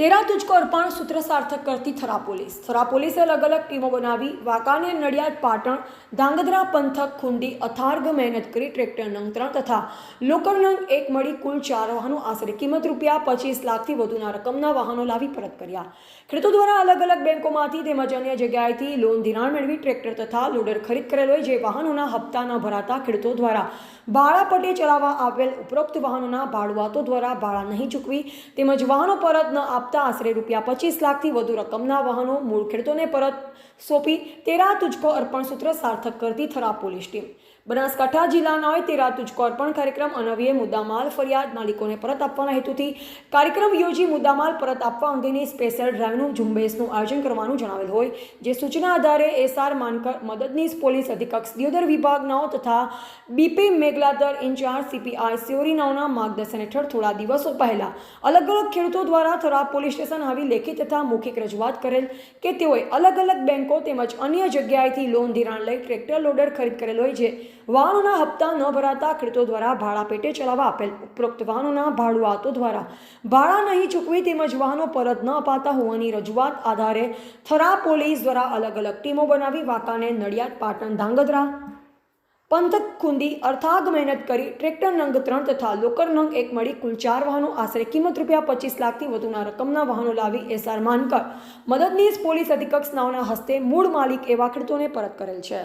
તેરા તુજકો અર્પણ સૂત્ર સાર્થક કરતી થરા પોલીસ. થરા પોલીસે અલગ અલગ ટીમો બનાવી વાંકાનેર નડિયાદ, પાટણ, ધાંગધ્રા, પંથક, ખુંડી, અથાર્ગ મહેનત કરી ટ્રેક્ટર નંગ ત્રણ તથા લોકર નંગ એક મળી કુલ ચાર વાહનો આશરે કિંમત રૂપિયા પચીસ લાખથી વધુના રકમના વાહનો લાવી પરત કર્યા. ખેડૂતો દ્વારા અલગ અલગ બેંકોમાંથી તેમજ અન્ય જગ્યાએથી લોન ધિરાણ મેળવી ટ્રેક્ટર તથા લોડર ખરીદ કરેલ જે વાહનોના હપ્તા ન ભરાતા ખેડૂતો દ્વારા ભાડા પટે ચલાવવા આવેલ ઉપરોક્ત વાહનોના ભાડુઆતો દ્વારા ભાડા નહીં ચૂકવી તેમજ વાહનો પરત ન આપતા આશરે રૂપિયા પચીસ લાખથી વધુ રકમના વાહનો, મૂળ ખેડૂતોને પરત સોંપી તેરા તુજકો અર્પણ સૂત્ર સાર્થક કરતી થરા પોલીસ ટીમ. બનાસકાંઠા જિલ્લાના તેરા તુજકો અર્પણ કાર્યક્રમ અનવીએ મુદ્દામાલ ફરિયાદ માલિકોને પરત આપવાના હેતુથી કાર્યક્રમ યોજી મુદ્દામાલ પરત આપવા અંગેની સ્પેશિયલ ડ્રાઈવનું ઝુંબેશનું આયોજન કરવાનું જણાવેલ હોય. જે સૂચના આધારે એસઆર માનકર, મદદનીશ પોલીસ અધિક્ષક દિયોદર વિભાગનાઓ તથા બીપી મેઘલાદર ઇન્ચાર્જ, સીપીઆઈ સિયોરીનાઓના માર્ગદર્શન હેઠળ થોડા દિવસો પહેલા અલગ અલગ ખેડૂતો દ્વારા થરાદ પોલીસ સ્ટેશન આવી લેખિત તથા મૌખિક રજૂઆત કરેલ કે તેઓએ અલગ અલગ બેંકો તેમજ અન્ય જગ્યાએથી લોન ધિરાણ લઈ ટ્રેક્ટર લોડર ખરીદ કરેલ હોય છે. વાહનોના હપ્તા ન ભરાતા ખેડૂતો દ્વારા ભાડા પેટે ચલાવવા આપેલ ઉપરોક્ત વાહનોના ભાડુઆતો દ્વારા ભાડા નહીં ચૂકવી તેમજ વાહનો પરત ન અપાતા હોવાની રજૂઆત આધારે થરા પોલીસ દ્વારા અલગ અલગ ટીમો બનાવી વાંકાને નડિયાદ, પાટણ, ધાંગધ્રા પંથક ખુંદી, અર્થાગ મહેનત કરી, ટ્રેક્ટર નંગ ત્રણ તથા લોકર નંગ એક મળી કુલ ચાર વાહનો. આશરે કિંમત રૂપિયા પચીસ લાખથી વધુના રકમના વાહનો લાવી એસઆર માનકર. મદદનીશ પોલીસ અધિક્ષક નાઓના હસ્તે મૂળ માલિક એવા ખેડૂતોને પરત કરેલ છે.